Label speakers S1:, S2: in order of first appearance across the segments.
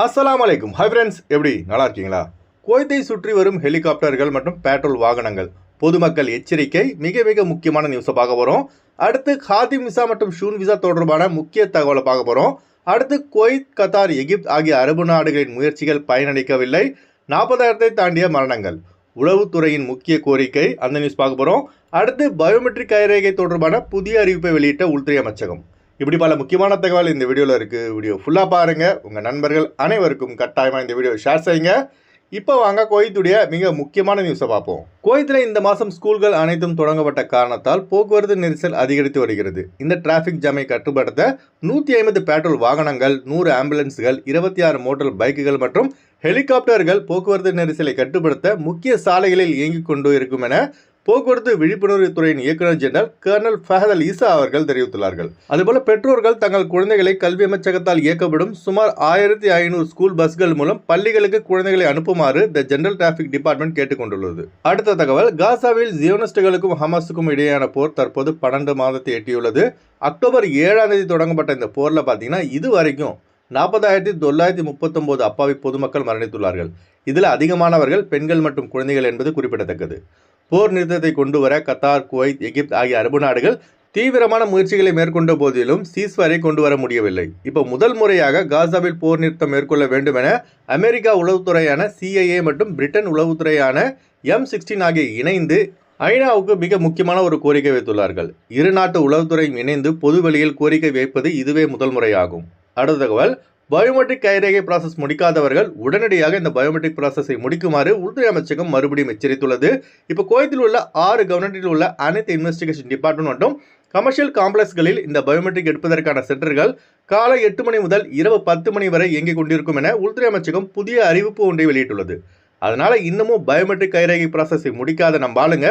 S1: அஸ்லாம் அலைக்கும் hi friends எப்படி? நல்லா இருக்கீங்களா? குவைத்தை சுற்றி வரும் ஹெலிகாப்டர்கள் மற்றும் பெட்ரோல் வாகனங்கள். பொதுமக்கள் எச்சரிக்கை மிக மிக முக்கியமான நியூஸை பார்க்க போகிறோம் அடுத்து ஹாதிம் விசா மற்றும் ஷூன் விசா தொடர்பான முக்கிய தகவலை பார்க்க போகிறோம் அடுத்து குவைத் கத்தார் எகிப்த் ஆகிய அரபு நாடுகளின் முயற்சிகள் பயனளிக்கவில்லை. நாற்பதாயிரத்தை தாண்டிய மரணங்கள். உளவுத்துறையின் முக்கிய கோரிக்கை அந்த நியூஸ் பார்க்க போகிறோம் அடுத்து பயோமெட்ரிக் கைரேகை தொடர்பான புதிய அறிவிப்பை வெளியிட்ட உள்துறை அமைச்சகம். இப்படி பல முக்கியமான தகவல் இந்த வீடியோவில் இருக்குது வீடியோ ஃபுல்லாக பாருங்கள் உங்கள் நண்பர்கள் அனைவருக்கும் கட்டாயமாக இந்த வீடியோ ஷேர் செய்யுங்க. இப்போ வாங்க கோயத்துடைய மிக முக்கியமான நியூஸை பார்ப்போம். கோயத்தில் இந்த மாதம் ஸ்கூல்கள் அனைத்தும் தொடங்கப்பட்ட காரணத்தால் போக்குவரத்து நெரிசல் அதிகரித்து வருகிறது. இந்த டிராஃபிக் ஜாமை கட்டுப்படுத்த நூற்றி ஐம்பது பெட்ரோல் வாகனங்கள் நூறு ஆம்புலன்ஸ்கள் இருபத்தி ஆறு மோட்டார் பைக்குகள் மற்றும் ஹெலிகாப்டர்கள் போக்குவரத்து நெரிசலை கட்டுப்படுத்த முக்கிய சாலைகளில் இயங்கிக் கொண்டு இருக்கும் என போக்குவரத்து விழிப்புணர்வு துறையின் இயக்குநர் general colonel Fahad Al Isa அவர்கள் தெரிவித்துள்ளார்கள். அதுபோல பெற்றோர்கள் தங்கள் குழந்தைகளை கல்வி அமைச்சகத்தால் இயக்கப்படும் சுமார் ஆயிரத்தி ஐநூறு ஸ்கூல் பஸ்கள் மூலம் பள்ளிகளுக்கு குழந்தைகளை அனுப்புமாறு த ஜெனரல் டிராஃபிக் டிபார்ட்மெண்ட் கேட்டுக்கொண்டுள்ளது. அடுத்த தகவல் காசாவில் ஜியோனிஸ்டுகளுக்கும் ஹமாஸுக்கும் இடையேயான போர் தற்போது பன்னெண்டு மாதத்தை எட்டியுள்ளது. அக்டோபர் ஏழாம் தேதி தொடங்கப்பட்ட இந்த போரில் பார்த்தீங்கன்னா இது வரைக்கும் நாற்பதாயிரத்தி தொள்ளாயிரத்தி முப்பத்தொம்போது அப்பாவி பொதுமக்கள் மரணித்துள்ளார்கள். இதில் அதிகமானவர்கள் பெண்கள் மற்றும் குழந்தைகள் என்பது குறிப்பிடத்தக்கது. போர் நிறுத்தத்தை கொண்டு வர கத்தார் குவைத் எகிப்த் ஆகிய அரபு நாடுகள் தீவிரமான முயற்சிகளை மேற்கொண்ட போதிலும் சீஸ்வரை கொண்டு வர முடியவில்லை. இப்போ முதல் முறையாக காசாவில் போர் நிறுத்தம் மேற்கொள்ள வேண்டும் என அமெரிக்கா உளவுத்துறையான சிஐஏ மற்றும் பிரிட்டன் உளவுத்துறையான எம் சிக்ஸ்டீன் ஆகிய இணைந்து ஐநாவுக்கு மிக முக்கியமான ஒரு கோரிக்கை வைத்துள்ளார்கள். இரு நாட்டு உளவுத்துறையும் இணைந்து பொதுவெளியில் கோரிக்கை வைப்பது இதுவே முதல் முறையாகும். அடுத்த தகவல் பயோமெட்ரிக் கைரேகை ப்ராசஸ் முடிக்காதவர்கள் உடனடியாக இந்த பயோமெட்ரிக் ப்ராசஸை முடிக்குமாறு உள்துறை அமைச்சகம் மறுபடியும் எச்சரித்துள்ளது. இப்போ கோயத்தில் உள்ள ஆறு கவர்னரில் உள்ள அனைத்து இன்வெஸ்டிகேஷன் டிபார்ட்மெண்ட் மற்றும் கமர்ஷியல் காம்ப்ளெக்ஸ்களில் இந்த பயோமெட்ரிக் எடுப்பதற்கான சென்டர்கள் காலை எட்டு மணி முதல் இரவு பத்து மணி வரை இயங்கிக் கொண்டிருக்கும் என உள்துறை அமைச்சகம் புதிய அறிவிப்பு ஒன்றை வெளியிட்டுள்ளது. அதனால இன்னமும் பயோமெட்ரிக் கைரேகை ப்ராசஸை முடிக்காத நம்ம ஆளுங்க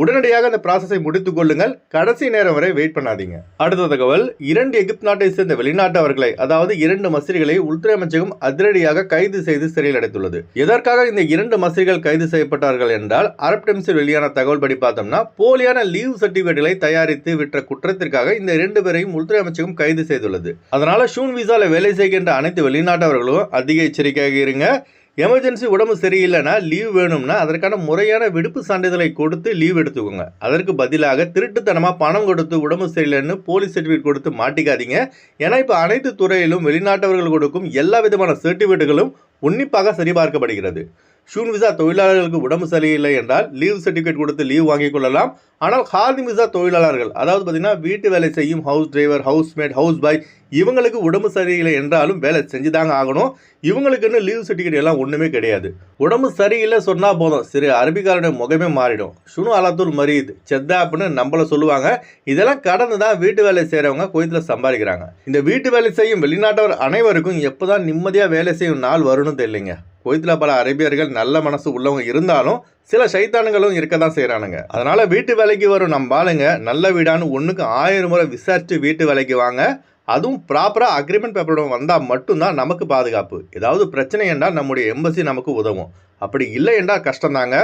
S1: உடனடியாக அந்த ப்ராசஸை முடித்துக் கொள்ளுங்கள். கடைசி நேரம் வரை வெயிட் பண்ணாதீங்க. அடுத்த தகவல் இரண்டு எகிப்து நாட்டை சேர்ந்த வெளிநாட்டவர்களை அதாவது இரண்டு மசிரிகளை உள்துறை அமைச்சகம் அதிரடியாக கைது செய்து சிறையில் அடைத்துள்ளது. எதற்காக இந்த இரண்டு மசிரிகள் கைது செய்யப்பட்டார்கள் என்றால் அரப் டைம்ஸில் வெளியான தகவல் படி பார்த்தோம்னா போலியான லீவ் சர்டிபிகேட்டுகளை தயாரித்து விற்ற குற்றத்திற்காக இந்த இரண்டு பேரையும் உள்துறை அமைச்சகம் கைது செய்துள்ளது. அதனால ஷூன் விசால வேலை செய்கின்ற அனைத்து வெளிநாட்டவர்களும் அதிக எச்சரிக்கையாக இருங்க. எமர்ஜென்சி உடம்பு சரியில்லைன்னா லீவ் வேணும்னா அதற்கான முறையான விடுப்பு சான்றிதழை கொடுத்து லீவ் எடுத்துக்கோங்க. அதற்கு பதிலாக திருட்டுத்தனமாக பணம் கொடுத்து உடம்பு சரியில்லைன்னு போலீஸ் சர்டிஃபிகேட் கொடுத்து மாட்டிக்காதீங்க. ஏன்னா இப்போ அனைத்து துறையிலும் வெளிநாட்டவர்கள் கொடுக்கும் எல்லா விதமான சர்டிஃபிகேட்டுகளும் உன்னிப்பாக சரிபார்க்கப்படுகிறது. ஷூன் விசா தொழிலாளர்களுக்கு உடம்பு சரியில்லை என்றால் லீவ் சர்டிஃபிகேட் கொடுத்து லீவ் வாங்கிக் கொள்ளலாம். ஆனால் ஹாதி விசா தொழிலாளர்கள் அதாவது பார்த்தீங்கன்னா வீட்டு வேலை செய்யும் house driver house maid house boy இவங்களுக்கு உடம்பு சரியில்லை என்றாலும் வேலை செஞ்சு தாங்க ஆகணும் இவங்களுக்குன்னு லீவ் சர்டிஃபிகேட் எல்லாம் ஒன்றுமே கிடையாது. உடம்பு சரியில்லை சொன்னால் போதும். சரி அரபிக்காரனுடைய முகமே மாறிடும். சுனு அலாத்தூர் மரீத் செத்தாப்புன்னு நம்மளை சொல்லுவாங்க. இதெல்லாம் கடந்து தான் வீட்டு வேலை செய்கிறவங்க கோயத்தில் சம்பாதிக்கிறாங்க. இந்த வீட்டு வேலை செய்யும் வெளிநாட்டவர் அனைவருக்கும் எப்போ தான் நிம்மதியாக வேலை செய்யும் நாள் வரும்னு தெரியலைங்க. கோயத்தில் பல அரேபியர்கள் நல்ல மனசு உள்ளவங்க இருந்தாலும் சில சைத்தானுங்களும் இருக்க தான் செய்கிறானுங்க அதனால் வீட்டு வேலைக்கு வரும் நம்ம ஆளுங்க நல்ல வீடான்னு ஒன்றுக்கு ஆயிரம் முறை விசாரித்து வீட்டு வேலைக்கு வாங்க. அதுவும் ப்ராப்பராக அக்ரிமெண்ட் பேப்பரோட வந்தால் மட்டும்தான் நமக்கு பாதுகாப்பு. ஏதாவது பிரச்சனை என்றால் நம்முடைய எம்பசி நமக்கு உதவும். அப்படி இல்லை என்றால் கஷ்டம்தாங்க.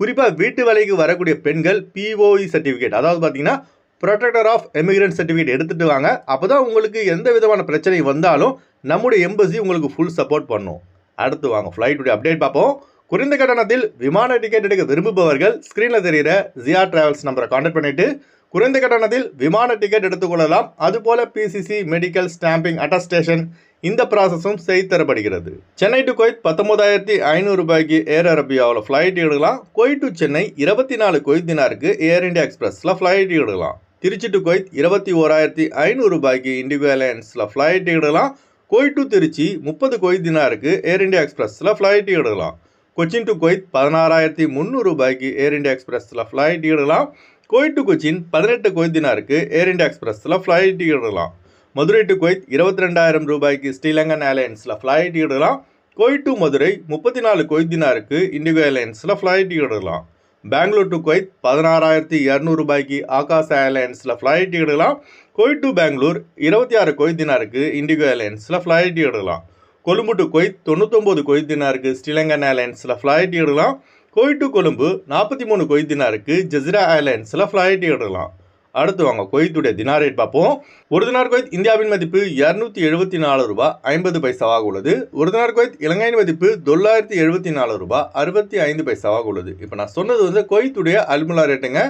S1: குறிப்பாக வீட்டு வேலைக்கு வரக்கூடிய பெண்கள் பிஓஇ சர்டிஃபிகேட் அதாவது பார்த்தீங்கன்னா ப்ரொடெக்டர் ஆஃப் எமிகிரன்ட் சர்டிஃபிகேட் எடுத்துகிட்டு வாங்க. அப்போ தான் உங்களுக்கு எந்த விதமான பிரச்சனை வந்தாலும் நம்முடைய எம்பசி உங்களுக்கு ஃபுல் சப்போர்ட் பண்ணும். அடுத்து வாங்க ஃப்ளைட்டுடைய அப்டேட் பார்ப்போம். குறைந்த கட்டணத்தில் விமான டிக்கெட் எடுக்க விரும்புபவர்கள் ஸ்க்ரீனில் தெரிகிற ஜியா டிராவல்ஸ் நம்பரை காண்டாக்ட் பண்ணிவிட்டு குறைந்த கட்டணத்தில் விமான டிக்கெட் எடுத்துக்கொள்ளலாம் அதுபோல பிசிசி மெடிக்கல் ஸ்டாம்பிங் அட்டஸ்டேஷன் இந்த ப்ராசஸும் செய்து தரப்படுகிறது சென்னை டு கொய்த் பத்தொன்பதாயிரத்தி ஐநூறு ரூபாய்க்கு ஏர் அரபியாவில் ஃப்ளைட் எடுக்கலாம். கொய்த் டு சென்னை இருபத்தி நாலு கொய்த் தினாருக்கு ஏர் இந்தியா எக்ஸ்பிரஸில் ஃப்ளைட் எடுக்கலாம். திருச்சி டு கொய்த் இருபத்தி ஓராயிரத்தி ஐநூறு ரூபாய்க்கு இண்டிகோ ஏர்லைன்ஸில் ஃப்ளைட் எடுக்கலாம். கொய்த் டு திருச்சி முப்பது கொய்த் தினாருக்கு ஏர் இந்தியா எக்ஸ்பிரஸில் ஃப்ளைட் எடுக்கலாம். கொச்சின் டு கொய்த் பதினாறாயிரத்தி முந்நூறு ரூபாய்க்கு ஏர் இண்டியா எக்ஸ்பிரஸில் ஃப்ளைட் எடுக்கலாம். கொய்த் டு கொச்சின் பதினெட்டு கொய்த் தினாருக்கு ஏர் இண்டியா எக்ஸ்பிரஸில் ஃப்ளைட் எடுக்கலாம். மதுரை டு கொய்த் இருபத்தி ரெண்டாயிரம் ரூபாய்க்கு ஸ்ரீலங்கன் ஏர்லைன்ஸில் ஃப்ளைட் எடுக்கலாம். கொய்த் டு மதுரை முப்பத்தி நாலு கொய்த் தினாருக்கு இண்டிகோ ஏர்லைன்ஸில் ஃப்ளைட் எடுக்கலாம். பெங்களூர் டு குவைத் பதினாறாயிரத்தி இரநூறு ரூபாய்க்கு ஆகாஷ் ஏர்லைன்ஸில் ஃப்ளைட் எடுக்கலாம். குவைத் டு பெங்களூர் இருபத்தி ஆறு குவைத் தினாருக்கு இண்டிகோ ஏர்லைன்ஸில் ஃப்ளைட் எடுக்கலாம். கொழும்பு டு கொய்த் தொண்ணூத்தொம்பது கொய்த் தினாருக்கு ஸ்ரீலங்கன் ஏர்லைன்ஸில் ஃப்ளைட் எடுக்கலாம். கொய்த் டு கொழும்பு நாற்பத்தி மூணு கொய்த் தினாருக்கு ஜெசிரா ஏர்லைன்ஸில் ஃப்ளைட் எடுக்கலாம். அடுத்து வாங்க கொய்த்துடைய தினார் ரேட் பார்ப்போம். ஒரு தினார் கொய்த் இந்தியாவின் மதிப்பு இரநூத்தி எழுபத்தி நாலு ரூபாய் ஐம்பது பைசாவாக உள்ளது. ஒரு தினார் கொய்த் இலங்கையின் மதிப்பு தொள்ளாயிரத்தி எழுபத்தி நாலு ரூபாய் அறுபத்தி ஐந்து பைசாவாக உள்ளது. இப்போ நான் சொன்னது வந்து கொய்த்துடைய அல்முலா ரேட்டுங்க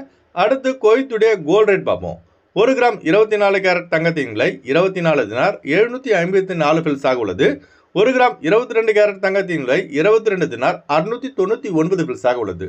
S1: அடுத்து கொய்த்துடைய கோல்ட் ரேட் பார்ப்போம். ஒரு கிராம் இருபத்தி நாலு கேரட் தங்கத்தின் விலை இருபத்தி நாலு தினார் எழுநூற்றி ஐம்பத்தி நாலு பில்ஸாக உள்ளது. ஒரு கிராம் இருபத்தி ரெண்டு கேரட் தங்கத்தின் விலை இருபத்தி ரெண்டு தினார் அறுநூற்றி தொண்ணூற்றி ஒன்பது பில்ஸாக உள்ளது.